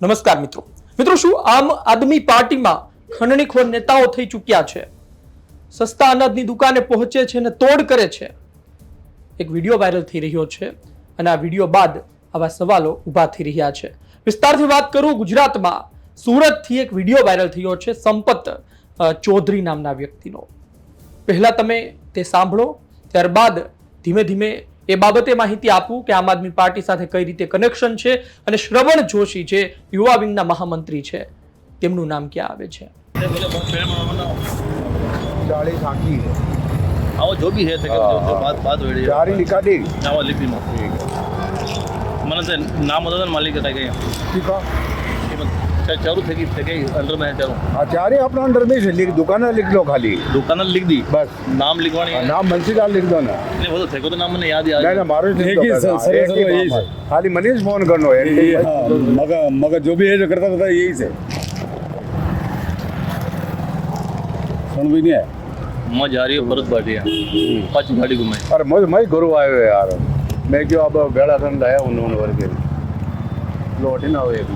નમસ્કાર મિત્રો. મિત્રો શું આમ આદમી પાર્ટીમાં ખંડણીખોર નેતાઓ થઈ ચૂક્યા છે? સસ્તા અનાજની દુકાને પહોંચે છે અને તોડ કરે છે? એક વીડિયો વાયરલ થઈ રહ્યો છે અને આ વીડિયો બાદ આવા સવાલો ઊભા થઈ રહ્યા છે. વિસ્તારથી વાત કરું ગુજરાતમાં. સુરતથી એક વીડિયો વાયરલ થયો છે સંપત ચૌધરી નામના વ્યક્તિનો. પહેલાં તમે તે સાંભળો, ત્યારબાદ ધીમે ધીમે એ બાબતે માહિતી આપું કે આમ આદમી પાર્ટી સાથે કઈ રીતે કનેક્શન છે અને શ્રવણ જોશી જે યુવા વિંગના મહામંત્રી છે તેમનું નામ ક્યાં આવે છે ચાલીસ આખી है આવો જો બી હે તે કે જો જો બાત બાત હોય ચારી निकाली આવો લિપિમાં ठीक है મને તે નામ હોતા હતા ને માલિક હતા કે ठीक है चारू થઈ ગઈ જગ્યાએ અંડરમાં ચાલુ. આ ચારે આપણા અંડર મેં છે લીક દુકાને લીક લો ખાલી. દુકાને લીક દી. બસ. નામ લીકવાની નામ મનસીલાલ લીક દો ને. એટલે બધું થેકો તો નામ મને યાદ આવી ના ના મારો જ એક જ છે ખાલી. મને જ ફોન કરનો એ મગ મગ જો બી એ કરતા હતા એ છે. સણવી ને મજા આ રહી ભરત ભાટિયા પાછી ગાડી ગુમાઈ. અરે મજ મય ગુરુ આવ્યો યાર. મેં કયો આ વેળા સંડ આયા ઉન ઉન વર્ગે લોટી આવે એક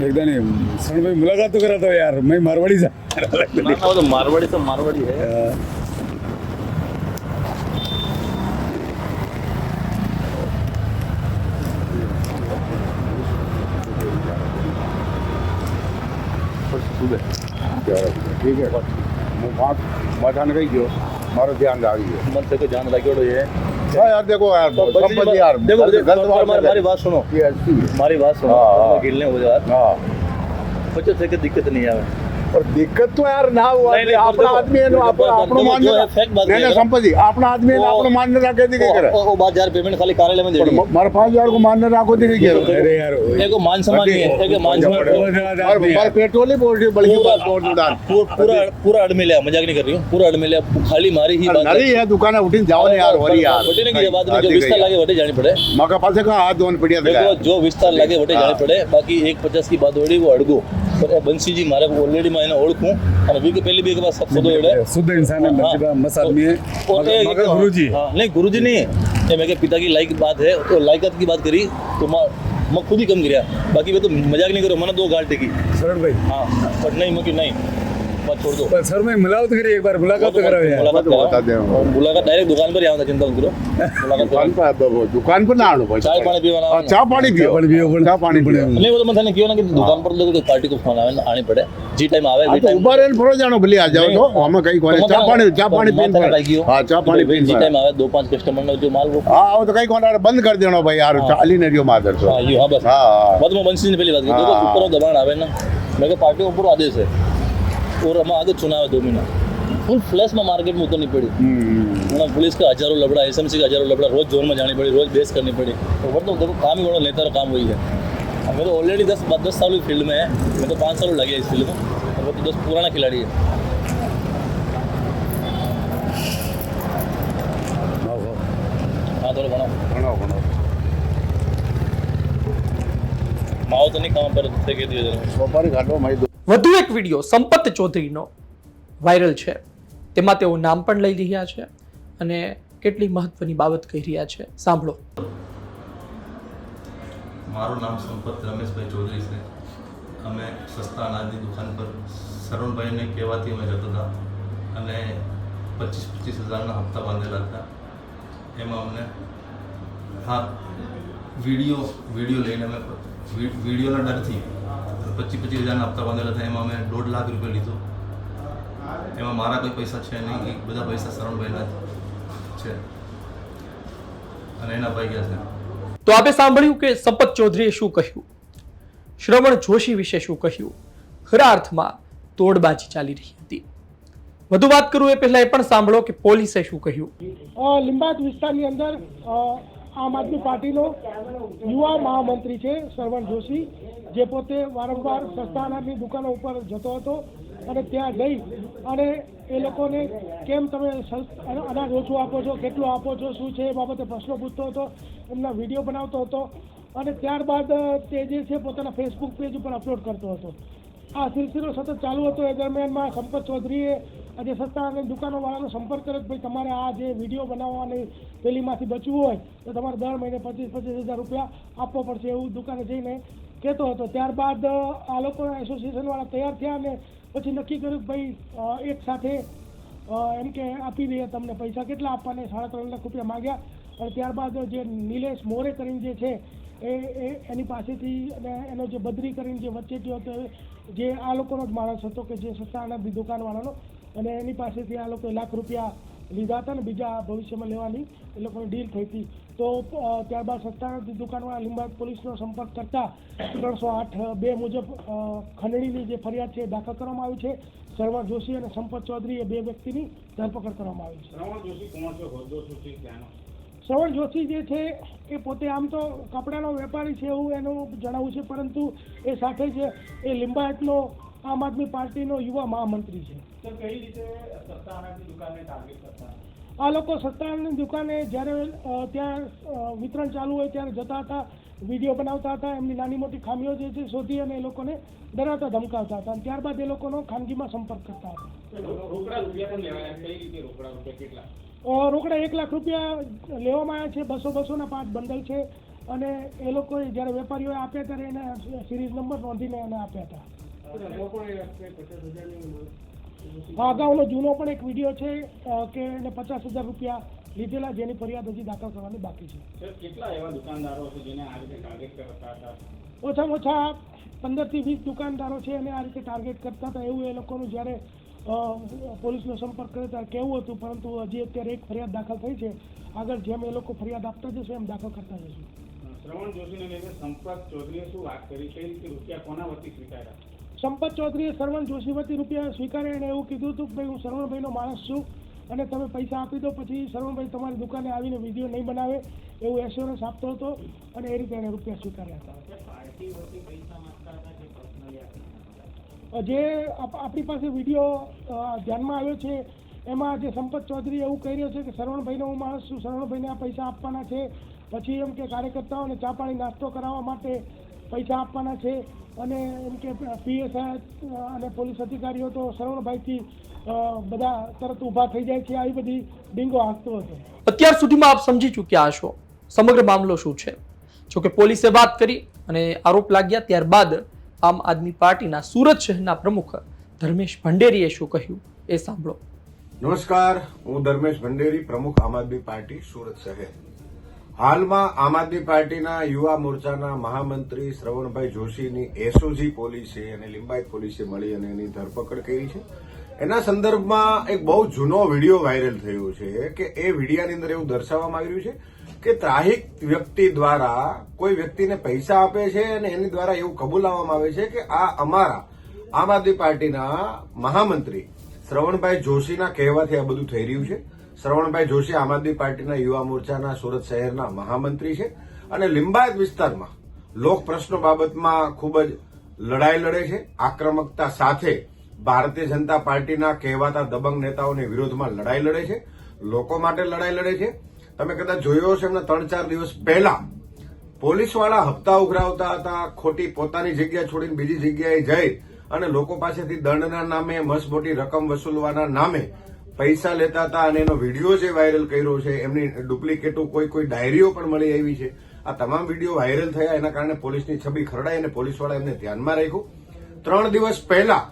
मैं गुरु आयो है यार मैं क्यों अब बेड़ा खंड आया उन्होंने वर्ग के लौटी ना हो एक में एकदम नहीं सुन भाई मुलाकात तो करा था यार मैं मारवाड़ी से ना ना वो तो मारवाड़ी से मारवाड़ी है हाँ, સુબહ ठीक है હું પાંચ માથાને કહી ગયો મારો ધ્યાન આવી ગયો मन से को जान लगे यार देखो यार संपत्ति यार देखो हमारी बात सुनो हमारी बात सुनो खेलने हो जाए बच्चों से दिक्कत नहीं आवे और दिक्कत तो यार ना हुआ नहीं, नहीं, આપણા देखो, આદમી એનો देखो, આપણો देखो, આપણો जो માન્ય है fact बात નહીં है નહીં ना। સંપત્તિ આપણા આદમી वो- આપણો માન્ય રાખે દી કે કરે वो वो बात यार पेमेंट खाली कार्यालय में दे પણ दी મ- મારા પાંચ હજાર को मान्य રાખો दी કે કરે अरे यार एक मान सम्मान नहीं है एक मान सम्मान वो जरा और आदमी मारे है। पेट्रोल ही बोल रही बल्कि पूरा- बोल उड़ान पूरा पूरा पूरा अड़मेले है, मजाक नहीं कर रही हूँ पूरा अड़मेले है, खाली मारी ही बात નરી હે દુકાને ઉઠીને જાઓ ને યાર વરી યાર वटे नहीं की बात में जो હાથી विस्तार ગઈ. लागे वटे जानी पड़े મકા પાસે કા હાથ ધોન પડ્યા देखो હતા जो विस्तार लागे वटे हाँ। जानी पड़े बाकी एक पचास की बात होड़ी वो अड़गो पर बंसी जी मारे ऑलरेडी मैं इन्हें ओळखूं और वीक पहले भी एक बार सब सुधो एड़े शुद्ध इंसान है नसीबा मसाद में मगर गुरुजी हां नहीं गुरुजी नहीं ये मैं के पिता की लायक बात है तो लायकत की बात करी तो मैं खुद ही कम गिरा बाकी मैं तो मजाक नहीं करो मैंने दो गाल टेकी सरन भाई हाँ बट नहीं मैं नहीं बात छोड़ दो पर सर मैं मिलाओ तो करिए एक बार मुलाकात तो कराओ यार मुलाकात वो तो बता कराओ। दे। और मुलाकात डायरेक्ट दुकान पर ही आऊंगा चिंता मत करो मुलाकात દુકાન कराओ। પર દુકાન પર ના આણો ભાઈ चाय पानी पीवाना હા, ચા પાણી પીઓ चा पानी पियो, बोल- ચા પાણી પીઓ नहीं वो तो मैंने क्यों ना कि दुकान पर लोग पार्टी को फोन आवे आनी पड़े जी टाइम आवे આ वी તો टाइम ઉભા રહીને ફરો જાણો ભલે આ જાઓ તો આમાં કઈ કોને ચા પાણી ચા પાણી પીને ફરે. હા ચા પાણી जी પીને टाइम आवे दो पांच कस्टमर ने जो माल वो હા આવો તો કઈ કોને બંધ કરી દેણો ભાઈ યાર हाँ। ચાલી ને રહ્યો માધર તો हाँ ये हाँ बस હા હા बाद में बंसी ने पहली बात की देखो हाँ। ऊपर दबाण आवे ना मेरे और हम आगे चुनाव है दो महीना फुल फ्लैश में मार्केट में उतरनी पड़ी मतलब पुलिस का हजारों लबड़ा एस का हजारों लबड़ा रोज जोन में जानी पड़ी रोज बेस करनी पड़ी तो वर्तमान देखो काम ही बड़ा नेता काम हुई है मैं तो ऑलरेडी दस दस साल फील्ड में है मैं तो पाँच साल लगे इस फील्ड में वो तो दस पुराना खिलाड़ी है ಮಾವತನಿಗೆ ಕಾಮ ಬರುತ್ತೆ ತೆಗೆದಿದ್ದಾರೆ ಒಬ್ಬರಿಗೆ ಅಡ್ವ ಮೈದು વધુ એક વીડિયો સંપત ચૌધરીનો વાયરલ છે. તેમાં તેઓ નામ પણ લઈ રહ્યા છે અને કેટલી મહત્વની બાબત કહી રહ્યા છે. સાંભળો. મારું નામ સંપત રમેશભાઈ ચૌધરી છે. અમે સસ્તા અનાજની દુકાન પર શરણભાઈને કહેવાથી અમે જતા હતા અને પચીસ પચીસ હજારના હપ્તા બાંધેલા હતા. એમાં અમને હા, વીડિયો વીડિયો લઈને અમે વિડીયોના ડરથી પચીસ પચીસ હજારના હપ્તા બાંધેલા હતા એમાં અમે દોઢ લાખ રૂપિયા લીધો. એમાં મારા કોઈ પૈસા છે નહીં. એ બધા પૈસા શરણભાઈના છે. અને એના ભાઈ ગયા છે. તો આપે સાંભળ્યું કે સંપત ચૌધરીએ શું કહ્યું? શ્રવણ જોશી વિશે શું કહ્યું? ખરા અર્થમાં તોડબાજી ચાલી રહી હતી. વધુ વાત કરું એ પહેલા એ પણ સાંભળો કે પોલીસે શું કહ્યું? લિંબાત વિસ્તારની અંદર આમ આદમી પાર્ટીનો યુવા મહામંત્રી છે, સરવણ જોશી, જે પોતે વારંવાર સસ્તા અનાજની દુકાનો ઉપર જતો હતો અને ત્યાં જઈ અને એ લોકોને કેમ તમે અનાજ ઓછું આપો છો, કેટલું આપો છો, શું છે એ બાબતે પ્રશ્નો પૂછતો હતો, એમના વીડિયો બનાવતો હતો અને ત્યારબાદ તે જે છે પોતાના ફેસબુક પેજ ઉપર અપલોડ કરતો હતો. આ સિલસિલો સતત ચાલુ હતો. એ દરમિયાનમાં સંપત ચૌધરીએ આજે સસ્તા અને દુકાનોવાળાનો સંપર્ક કરે ભાઈ તમારે આ જે વીડિયો બનાવવાની પેલીમાંથી બચવું હોય, તો તમારે દર મહિને પચીસ પચીસ હજાર રૂપિયા આપવો પડશે એવું દુકાને જઈને કહેતો હતો. ત્યારબાદ આ લોકોના એસોસિએશનવાળા તૈયાર થયા અને પછી નક્કી કર્યું ભાઈ એક સાથે એમ કે આપી દઈએ તમને પૈસા. કેટલા આપવાને? સાડા ત્રણ લાખ રૂપિયા માગ્યા. અને ત્યારબાદ જે નિલેશ મોરે કરીને જે છે, એ એ, એની પાસેથી અને એનો જે બદરી કરીને જે વચ્ચે હતો જે આ લોકોનો જ માણસ હતો કે જે સસ્તાના દુકાનવાળાનો અને એની પાસેથી આ લોકોએ લાખ રૂપિયા લીધા હતા ને બીજા ભવિષ્યમાં લેવાની, એ લોકોની ડીલ થઈ હતી. તો ત્યારબાદ અનાજની દુકાનવાળા લીંબાદ પોલીસનો સંપર્ક કરતા ત્રણસો આઠ બે મુજબ ખંડણીની જે ફરિયાદ છે દાખલ કરવામાં આવી છે. શર્મા જોશી અને સંપત ચૌધરી એ બે વ્યક્તિની ધરપકડ કરવામાં આવી છે. જોશી કોણ છે? શ્રવણ જોશી જે છે એ પોતે આમ તો કપડાનો વેપારી છે એવું એનું જણાવવું છે પરંતુ એ સાથે જ એ લિંબાયતનો આમ આદમી પાર્ટીનો યુવા મહામંત્રી છે. તો કઈ રીતે દુકાનને ટાર્ગેટ કરતા? આ લોકો સત્તાની દુકાને જ્યારે ત્યાં વિતરણ ચાલુ હોય ત્યારે જતા હતા વીડિયો બનાવતા હતા એમની નાની મોટી ખામીઓ જે છે શોધી અને એ લોકોને ડરાવતા ધમકાવતા હતા. અને ત્યારબાદ એ લોકોનો ખાનગીમાં સંપર્ક કરતા હતા. રોકડા એક લાખ રૂપિયા લેવામાં આવ્યા છે બસો બસોના પાંચ બંડલ છે અને એ લોકોએ જ્યારે વેપારીઓએ આપ્યા ત્યારે એને સિરીઝ નંબર નોંધીને એને આપ્યા હતા. અગાઉનો જૂનો પણ એક વીડિયો છે કે એને પચાસ હજાર રૂપિયા લીધેલા જેની ફરિયાદ હજી દાખલ કરવાની બાકી છે. કેટલા એવા દુકાનદારો છે જેને આ રીતે ટાર્ગેટ કરતા હતા? ઓછામાં ઓછા પંદરથી વીસ દુકાનદારો છે અને આ રીતે ટાર્ગેટ કરતા હતા. એવું એ લોકોનું જ્યારે પોલીસનો સંપર્ક કરતા કેવું હતું? પરંતુ હજી અત્યારે એક ફરિયાદ દાખલ થઈ છે. આગળ જેમ એ લોકો ફરિયાદ આપતા જશે એમ દાખલ કરતા જશું. શ્રવણ જોશીને લઈને સંપર્ક ચૌધરીએ શું વાત કરી? છે કે રૂપિયા કોના વતી સ્વીકાર્યા? સંપત ચૌધરીએ શ્રવણ જોશી વતી રૂપિયા સ્વીકારે અને એવું કીધું હતું કે ભાઈ હું શ્રવણભાઈનો માણસ છું અને તમે પૈસા આપી દો પછી શ્રવણભાઈ તમારી દુકાને આવીને વીડિયો નહીં બનાવે એવું એશ્યોરન્સ આપતો હતો અને એ રીતે એણે રૂપિયા સ્વીકાર્યા હતા. જે આપ- આપણી પાસે વીડિયો ધ્યાનમાં આવ્યો છે, એમાં જે સંપત ચૌધરી એવું કહી રહ્યો છે કે શરવણભાઈનો હું માણસ છું, શરવણભાઈને આ પૈસા આપવાના છે. પછી એમ કે કાર્યકર્તાઓને ચા પાણી નાસ્તો કરાવવા માટે પૈસા આપવાના છે. અને એમ કે પીએસઆઈ અને પોલીસ અધિકારીઓ તો સરવણભાઈથી બધા તરત ઊભા થઈ જાય છે. આવી બધી ડીંગો હાંકતો હતો. અત્યાર સુધીમાં આપ સમજી ચૂક્યા હશો. સમગ્ર મામલો શું છે? જોકે પોલીસે વાત કરી અને આરોપ લાગ્યા ત્યારબાદ આમ આદમી પાર્ટીના સુરત શહેરના પ્રમુખ ધર્મેશ ભંડેરીએ શું કહ્યું એ સાંભળો. નમસ્કાર, હું ધર્મેશ ભંડેરી, પ્રમુખ આમ આદમી પાર્ટી, સુરત શહેર. હાલમાં આમ આદમી પાર્ટીના યુવા મોરચાના મહામંત્રી શ્રવણભાઈ જોશીની એસઓજી પોલીસે અને લિંબાયત પોલીસે મળી અને એની ધરપકડ કરી છે. એના સંદર્ભમાં એક બહુ જૂનો વીડિયો વાયરલ થયો છે કે એ વિડીયાની અંદર એવું દર્શાવવામાં આવ્યું છે કે ત્રાહિક વ્યક્તિ દ્વારા કોઈ વ્યક્તિને પૈસા આપે છે અને એની દ્વારા એવું કબૂલાવવામાં આવે છે કે આ અમારા, આમ આદમી પાર્ટીના મહામંત્રી શ્રવણભાઈ જોશીના કહેવાથી આ બધું થઈ રહ્યું છે. શ્રવણભાઈ જોશી આમ આદમી પાર્ટીના યુવા મોરચાના સુરત શહેરના મહામંત્રી છે અને લિંબાયત વિસ્તારમાં લોક પ્રશ્નો બાબતમાં ખૂબ જ લડાઈ લડે છે. આક્રમકતા સાથે ભારતીય જનતા પાર્ટીના કહેવાતા દબંગ નેતાઓની વિરોધમાં લડાઈ લડે છે. લોકો માટે લડાઈ લડે છે. તમે કદાચ જોયો હશે એમના ત્રણ ચાર દિવસ પહેલા. પોલીસવાળા હપ્તા ઉઘરાવતા હતા, ખોટી પોતાની જગ્યા છોડીને બીજી જગ્યાએ જઈ અને લોકો પાસેથી દંડના નામે મસ્ત મોટી રકમ વસૂલવાના નામે પૈસા લેતા હતા અને એનો વીડિયો જે વાયરલ કર્યો છે, એમની ડુપ્લિકેટો કોઈ કોઈ ડાયરીઓ પણ મળી આવી છે. આ તમામ વીડિયો વાયરલ થયા, એના કારણે પોલીસની છબી ખરડાઈ અને પોલીસવાળા એમને ધ્યાનમાં રાખ્યું. ત્રણ દિવસ પહેલા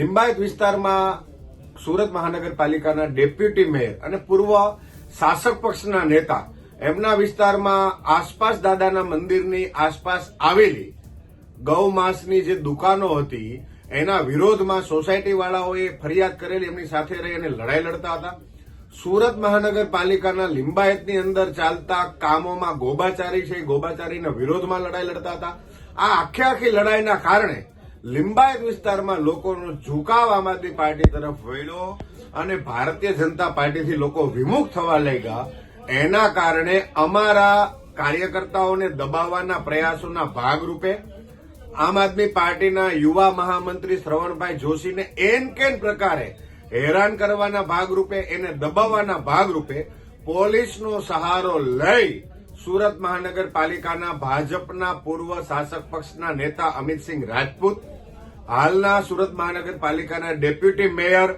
લિંબાયત વિસ્તારમાં સુરત મહાનગરપાલિકાના ડેપ્યુટી મેયર અને પૂર્વ શાસક પક્ષના નેતા, એમના વિસ્તારમાં આસપાસ દાદાના મંદિરની આસપાસ આવેલી ગૌ માંસની જે દુકાનો હતી, એના વિરોધમાં સોસાયટી વાળાઓએ ફરિયાદ કરેલી, એમની સાથે રહી અને લડાઈ લડતા હતા. સુરત મહાનગરપાલિકાના લિંબાયતની અંદર ચાલતા કામોમાં ગોબાચારી છે, ગોબાચારીના વિરોધમાં લડાઈ લડતા હતા. આ આખે આખી લડાઈના કારણે લિંબાયત વિસ્તારમાં લોકોનો ઝુકાવ આમ આદમી પાર્ટી તરફ વળ્યો અને ભારતીય જનતા પાર્ટીથી લોકો વિમુખ થવા લાગ્યા. એના કારણે અમારા કાર્યકર્તાઓને દબાવવાના પ્રયાસોના ભાગરૂપે આમ આદમી પાર્ટીના યુવા મહામંત્રી શ્રવણભાઈ જોશીને એન કેન પ્રકારે હેરાન કરવાના ભાગરૂપે એને દબાવવાના ભાગરૂપે પોલીસનો સહારો લઈ સુરત મહાનગરપાલિકાના ભાજપના પૂર્વ શાસક પક્ષના નેતા અમિતસિંહ રાજપૂત હાલના સુરત મહાનગરપાલિકાના ડેપ્યુટી મેયર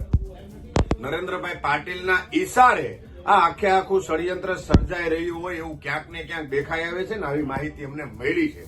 નરેન્દ્રભાઈ પાટીલના ઈશારે આ આખે આખું ષડયંત્ર સર્જાઈ રહ્યું હોય એવું ક્યાંક ને ક્યાંક દેખાઈ આવે છે ને આવી માહિતી અમને મળી છે.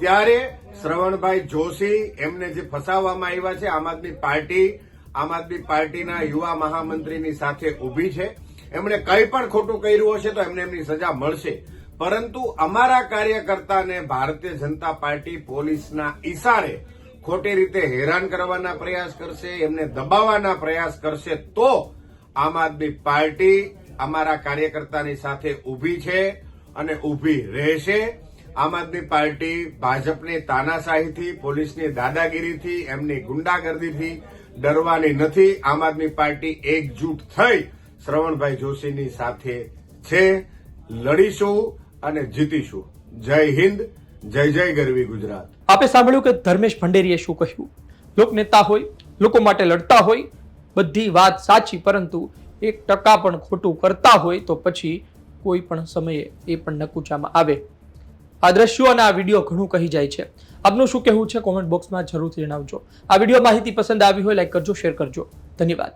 ત્યારે શ્રવણભાઈ જોશી એમને જે ફસાવવામાં આવ્યા છે, આમ આદમી પાર્ટી, આમ આદમી પાર્ટીના યુવા મહામંત્રીની સાથે ઊભી છે. એમણે કંઈ પણ ખોટું કર્યું હશે તો એમને એમની સજા મળશે. પરંતુ અમારા કાર્યકર્તાને ભારતીય જનતા પાર્ટી પોલીસના ઈશારે ખોટી રીતે હેરાન કરવાના પ્રયાસ કરશે, એમને દબાવવાના પ્રયાસ કરશે, તો આમ આદમી પાર્ટી અમારા કાર્યકર્તાની સાથે ઊભી છે અને ઊભી રહેશે. આમ આદમી પાર્ટી ભાજપની તાનાશાહીથી, પોલીસની દાદાગીરીથી, એમની ગુંડાગર્દીથી ડરવાની નથી. આમ આદમી પાર્ટી એકજૂટ થઈ શ્રવણભાઈ જોશીની સાથે છે. લડીશું અને જીતીશું. જય હિન્દ, જય જય ગરવી ગુજરાત. આપે સાંભળ્યું કે ધર્મેશ ભંડેરીએ શું કહ્યું? લોકનેતા હોય, લોકો માટે લડતા હોય, બધી વાત સાચી, પરંતુ એક ટકા પણ ખોટું કરતા હોય તો પછી કોઈ પણ સમયે એ પણ નકુચામાં આવે. આ દ્રશ્યો અને આ વીડિયો ઘણું કહી જાય છે. આપનું શું કહેવું છે? કોમેન્ટ બોક્સમાં જરૂરથી જણાવજો. આ વીડિયો માહિતી પસંદ આવી હોય, લાઈક કરજો, શેર કરજો. ધન્યવાદ.